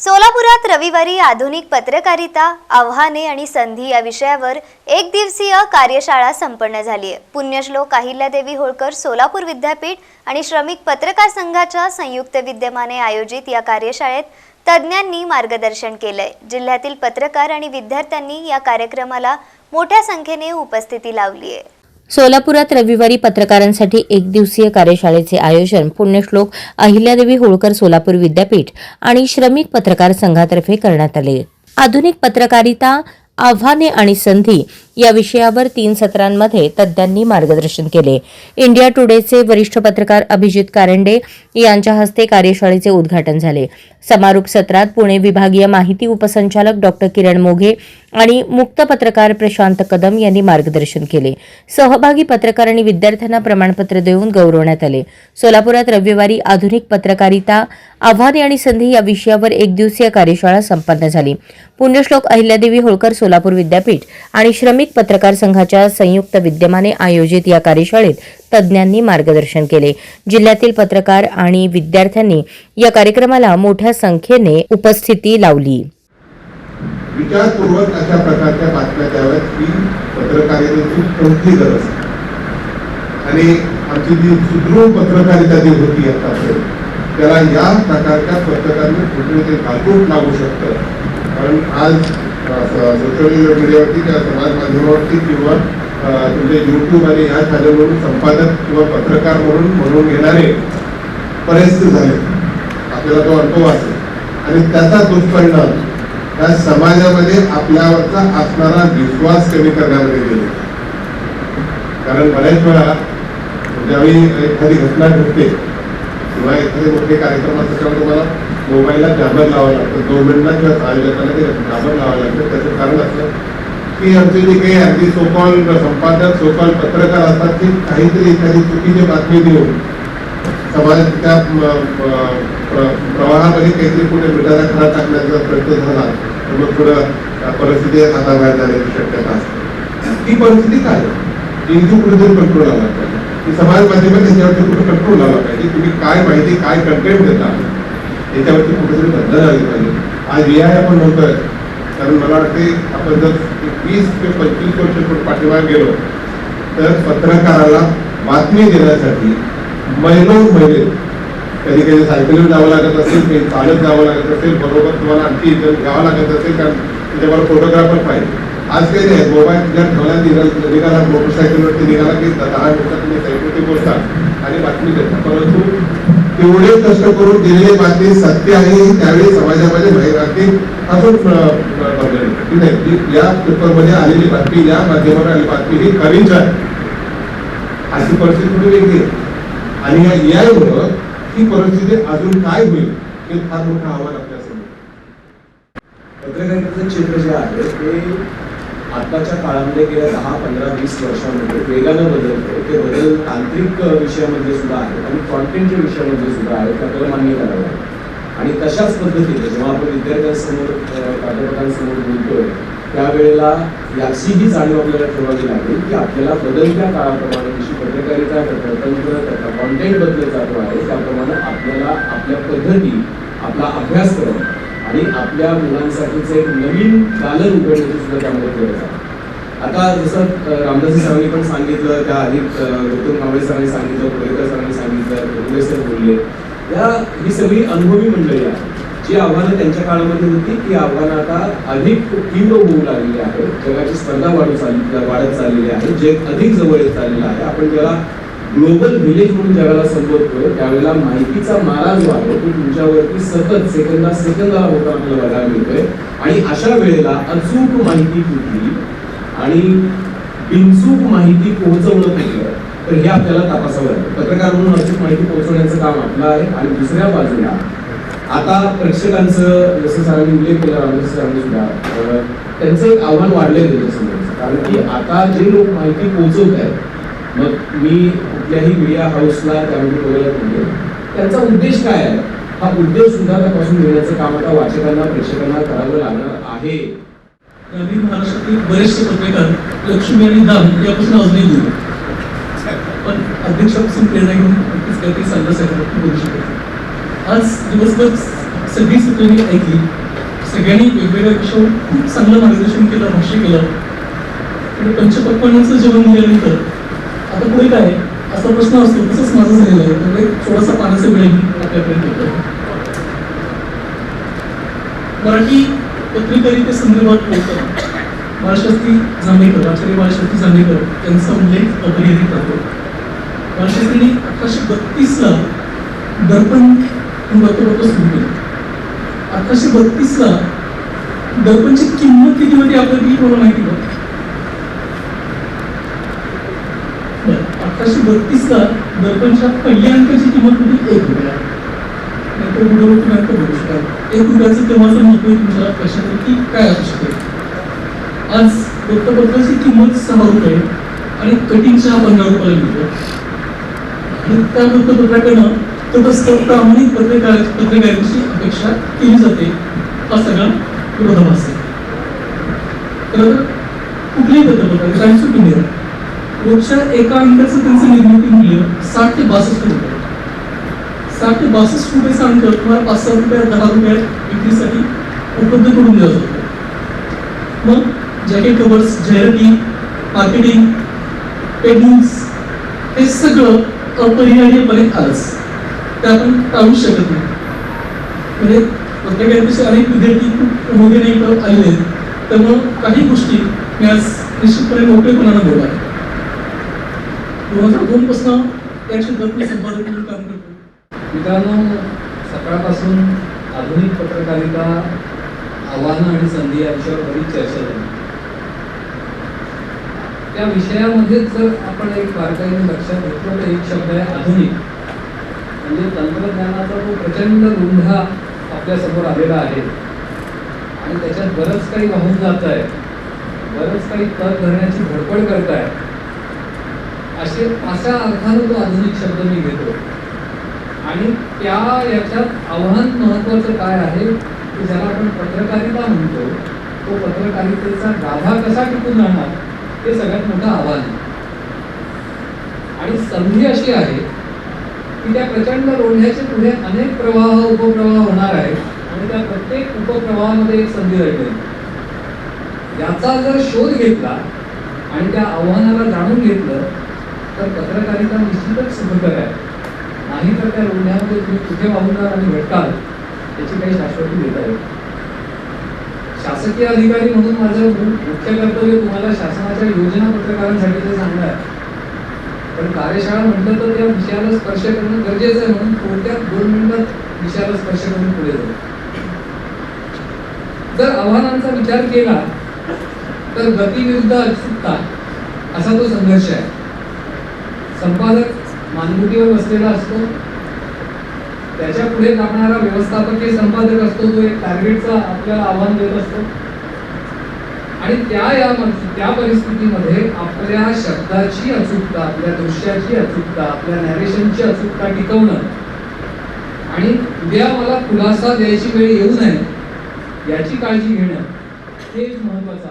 सोलापुरात रविवारी आधुनिक पत्रकारिता आव्हाने आणि संधी या विषयावर एक दिवसीय कार्यशाळा संपन्न झाली आहे. पुण्यश्लोक अहिल्यादेवी होळकर सोलापूर विद्यापीठ आणि श्रमिक पत्रकार संघाच्या संयुक्त विद्यमाने आयोजित या कार्यशाळेत तज्ज्ञांनी मार्गदर्शन केलंय. जिल्ह्यातील पत्रकार आणि विद्यार्थ्यांनी या कार्यक्रमाला मोठ्या संख्येने उपस्थिती लावली आहे. सोलापुरात रविवारी पत्रकारांसाठी एक दिवसीय कार्यशाळेचे आयोजन पुण्यश्लोक अहिल्यादेवी होळकर सोलापूर विद्यापीठ आणि श्रमिक पत्रकार संघातर्फे करण्यात आले. आधुनिक पत्रकारिता आव्हाने आणि संधी या विषयावर तीन सत्रांमध्ये तज्ज्ञांनी मार्गदर्शन केले. इंडिया टुडेचे वरिष्ठ पत्रकार अभिजित कारंडे यांच्या हस्ते कार्यशाळेचे उद्घाटन झाले. समारोप सत्रात पुणे विभागीय माहिती उपसंचालक डॉक्टर किरण मोघे आणि मुक्त पत्रकार प्रशांत कदम यांनी मार्गदर्शन केले. सहभागी पत्रकार आणि विद्यार्थ्यांना प्रमाणपत्र देऊन गौरवण्यात आले. सोलापुरात रविवारी आधुनिक पत्रकारिता आव्हाने आणि संधी या विषयावर एक दिवसीय कार्यशाळा संपन्न झाली. पुण्यश्लोक अहिल्यादेवी होळकर सोलापूर विद्यापीठ आणि श्रमिक पत्रकार संघाच्या संयुक्त विद्यमाने आयोजित या कार्यशाळेत तज्ज्ञांनी मार्गदर्शन केले. जिल्ह्यातील पत्रकार आणि विद्यार्थ्यांनी या कार्यक्रमाला मोठ्या संख्येने उपस्थिती लावली. विचारपूर्वक अशा प्रकारच्या बातम्या द्याव्यात की पत्रकारितेची कोणती गरज आणि आमची जी सुदृढ पत्रकारिता जी होती आतापर्यंत त्याला या प्रकारच्या पत्रकारांनी कुठे ते घालून लागू शकतं? कारण आज सोशल मीडियावरती किंवा समाज माध्यमावरती किंवा अं, तुमचे युट्यूब आणि ह्या चॅनलवरून संपादक किंवा पत्रकार म्हणून म्हणून घेणारे परिस्थित झाले. आपल्याला तो अनुभव असेल. आणि त्याचा दुष्परिणाम त्या समाजामध्ये आपल्यावरचा असणारा विश्वास कमी करण्यामध्ये गेले. कारण बऱ्याच वेळा ज्यावेळी एखादी घटना घडते किंवा एखादे मोठे कार्यक्रम असतात तुम्हाला मोबाईलला जॅमर लावावं लागतं. गव्हर्नमेंटला किंवा आयोजकांना ते जॅमर लावावं लागतं. त्याचं कारण असतं की आमचे जे काही अगदी सोपाल संपादक सोपाल पत्रकार असतात ते काहीतरी एखादी चुकीची बातमी देऊन समाजात त्या प्र- प्रवाहामध्ये काहीतरी पुढे मिठाचा खरा टाकण्याचा प्रयत्न झाला तर मग पुढं परिस्थिती हाताबाहेर जाण्याची शक्यता असते. ती परिस्थिती काय? इंदू कुठेतरी कंट्रोल आला पाहिजे. समाज माध्यमात त्यांच्यावरती कुठे कंट्रोल आला पाहिजे? तुम्ही काय माहिती काय कंटेंट देता? याच्यावरती कुठेतरी बदल आली पाहिजे. आज रिहाय आपण म्हणतोय कारण मला वाटते आपण जर वीस ते पंचवीस वर्ष पुढे पाठीमागे गेलो तर पत्रकाराला बातमी देण्यासाठी महिनो महिने कधी कधी सायकलीवर जावं लागत असेल काही चालत जावं लागत असेल बरोबर तुम्हाला आणखी इथं घ्यावं लागत असेल कारण तिथे मला फोटोग्राफर पाहिजे. आज काही नाही मोबाईल जर ठेवला निघाला निघाला मोटरसायकलवरती निघाला की दहा मिनिटात तुम्ही सायकलवरती बोलता आणि बातमी देता. परंतु तेवढे कष्ट करून दिलेली बातमी सत्य आहे त्यावेळी समाजामध्ये बाहेर राहते अजून या पेपरमध्ये आलेली बातमी या माध्यमावर आलेली बातमी ही खरीच आहे. अशी परिस्थिती वेगळी आणि या यामुळं ही परिस्थिती अजून काय होईल हे फार मोठं आव्हान आपल्यासमोर पत्रकारितेचं क्षेत्र जे आहे ते आत्ताच्या काळामध्ये गेल्या दहा पंधरा वीस वर्षामध्ये वेगानं बदलतो ते बदल तांत्रिक विषयामध्ये सुद्धा आहेत आणि कॉन्टेंटच्या विषयामध्ये सुद्धा आहेत ते आपल्याला मान्य करावं आणि तशाच पद्धतीने जेव्हा आपण विद्यार्थ्यांसमोर प्राध्यापकांसमोर बोलतोय त्यावेळेला याचीही जाणीव आपल्याला ठेवावी लागेल की आपल्याला बदलत्या काळाप्रमाणे जशी पत्रकारिता त्याचा तंत्र त्याचा कॉन्टेंट बदलत जातो आहे त्याप्रमाणे आपल्याला आपल्या पद्धती आपला अभ्यासक्रम आणि आपल्या मुलांसाठीचं एक नवीन दालन उघडण्याची सुद्धा त्यामध्ये गरज आहे. आता जसं अ, रामदासी सरांनी पण सांगितलं त्या आधी गौतम कांबळे सरांनी सांगितलं कोळेकर सरांनी सांगितलं कोल्हे सर बोलले. या ही सगळी अनुभवी मंडळी आहे जी आव्हानं त्यांच्या काळामध्ये होती ती आव्हानं आता अधिक तीव्र होऊ लागलेली आहेत. जगाची स्पर्धा वाढू चालली वाढत चाललेली आहे जे अधिक जवळ येत चाललेलं आहे. आपण ज्याला ग्लोबल व्हिलेज म्हणून जगाला संबोधतोय त्यावेळेला माहितीचा मारा जो आहे तो तुमच्यावरती सतत सेकंदा सेकंदाला होता आपल्याला बघायला मिळतोय. आणि अशा वेळेला अचूक माहिती कुठली आणि बिनचूक माहिती पोहोचवणं कुठलं तर हे आपल्याला तपासावं लागतं पत्रकार म्हणून अचूक माहिती पोहोचवण्याचं काम आपलं आहे. आणि दुसऱ्या बाजूला आता प्रेक्षकांचं जसं सरांनी उल्लेख केला रामदास सरांनी सुद्धा त्यांचं एक आव्हान वाढलंय त्याच्यासमोर कारण की आता जे लोक माहिती पोहोचवत आहेत मग मी कुठल्याही मीडिया हाऊसला त्यावेळी बोलत नाही त्यांचा उद्देश काय आहे? हा उद्देश सुद्धा त्यापासून घेण्याचं काम आता वाचकांना प्रेक्षकांना करावं लागणार आहे. नवीन महाराष्ट्रातील बरेचसे पत्रकार लक्ष्मी आणि दाम यापासून अजूनही दूर पण अध्यक्षापासून प्रेरणा घेऊन नक्कीच काहीतरी सांगण्यासाठी करू शकतो आज दिवसभर सगळी सत्र मी ऐकली. सगळ्यांनी वेगवेगळ्या विषयावर खूप चांगलं मार्गदर्शन केलं भाष्य केलं. आणि पंचपक्वानांचं जेवण दिल्यानंतर आता पुढे काय असा प्रश्न असतो तसंच माझं झालेलं आहे. त्यामुळे थोडासा पाण्याचं वेळ आपल्यापर्यंत. येतो मराठी पत्रकारिते संदर्भात बोलताना बाळशास्त्री जांभेकर आचार्य बाळशास्त्री जांभेकर यांचा उल्लेख अपरिहार्य राहतो बाळशास्त्रींनी अठराशे बत्तीसला दर्पण ही वृत्तपत्र सुरू केलं. अठराशे बत्तीसला दर्पणची किंमत किती होती आपल्याला माहिती का अठराशे बत्तीसला दर्पणच्या पहिल्या अंकाची किंमत होती एक रुपया. नाहीतर गुडवरती नाहीतर बघू शकाल एक रुपयाचं तेव्हाचं महत्त्व तुमच्या लक्षात की काय असू शकेल आज वृत्तपत्राची किंमत सहा रुपये आणि कटिंग चहा पंधरा रुपयाला मिळतो. आणि त्या वृत्तपत्राकडनं तटस्थ प्रामाणिक पत्रकार पत्रकारांची अपेक्षा केली जाते. हा सगळा विरोधाभास आहे तर कुठलीही पत्रपत्र टाइम्स ऑफ इंडिया रोजच्या एका अंकाचं त्यांचं निर्मिती मूल्य साठ ते बासष्ट रुपये. साठ ते बासष्ट रुपयाचं अंक तुम्हाला पाच सहा रुपया दहा रुपये विक्रीसाठी उपलब्ध करून दिला जातो मग जॅकेट कवर्स जाहिराती मार्केटिंग पेडिंग्स हे सगळं अपरिहार्यपणे आलंच ते आपण टाळू शकत नाही. म्हणजे पत्रकारितेचे अनेक विद्यार्थी खूप उमेदीने इथं आलेले आहेत. त्यामुळं काही गोष्टी मी आज निश्चितपणे मोठेपणानं बोलला आहे. दोन हजार दोन पासून या संपादक म्हणून काम करतो. मित्रांनो सकाळपासून आधुनिक पत्रकारिता आव्हानं आणि संधी या विषयावर बरीच चर्चा झाली. त्या विषयामध्ये जर आपण एक बारकाईने लक्षात घेतलं तर एक शब्द आहे आधुनिक. म्हणजे तंत्रज्ञानाचा तो प्रचंड रुंढा आपल्यासमोर आलेला आहे. आणि त्याच्यात बरंच काही वाहून जात आहे. बरंच काही तग धरण्याची धडपड करत आहे. असे असा अर्थानं तो आधुनिक शब्द मी घेतो आणि त्या याच्यात आव्हान महत्वाचं काय आहे की ज्याला आपण पत्रकारिता म्हणतो तो पत्रकारितेचा गाभा कसा टिकून राहणार हे सगळ्यात मोठं आव्हान आहे. आणि संधी अशी आहे की त्या प्रचंड लोंढ्याचे पुढे अनेक प्रवाह उपप्रवाह होणार आहेत आणि त्या प्रत्येक उपप्रवाहामध्ये एक संधी राहिली. याचा जर शोध घेतला आणि त्या आव्हानाला जाणून घेतलं तर पत्रकारिता निश्चितच सुखकर आहे. नाही तर त्या रुग्णामध्ये तुम्ही कुठे वाहून आणि भेटताल याची काही शाश्वती देता येईल शासकीय अधिकारी म्हणून माझं मुख्य कर्तव्य तुम्हाला शासनाच्या योजना पत्रकारांसाठी सांगणं आहे. पण कार्यशाळा म्हटलं तर त्या विषयाला स्पर्श करणं गरजेचं आहे म्हणून थोडक्यात दोन मिनिटात विषयाला स्पर्श करून पुढे जाऊ. जर आव्हानांचा विचार केला तर गतीविरुद्ध अचूकता असा तो संघर्ष आहे. संपादक मानगुटीवर बसलेला असतो. त्याच्या पुढे जाणारा व्यवस्थापकीय संपादक असतो तो एक टार्गेटचा आपल्याला आव्हान देत असतो. आणि त्या या त्या परिस्थितीमध्ये आपल्या शब्दाची अचूकता आपल्या दृश्याची अचूकता आपल्या नॅरेशनची अचूकता टिकवणं आणि उद्या मला खुलासा द्यायची वेळ येऊ नये याची काळजी घेणं हे महत्वाचं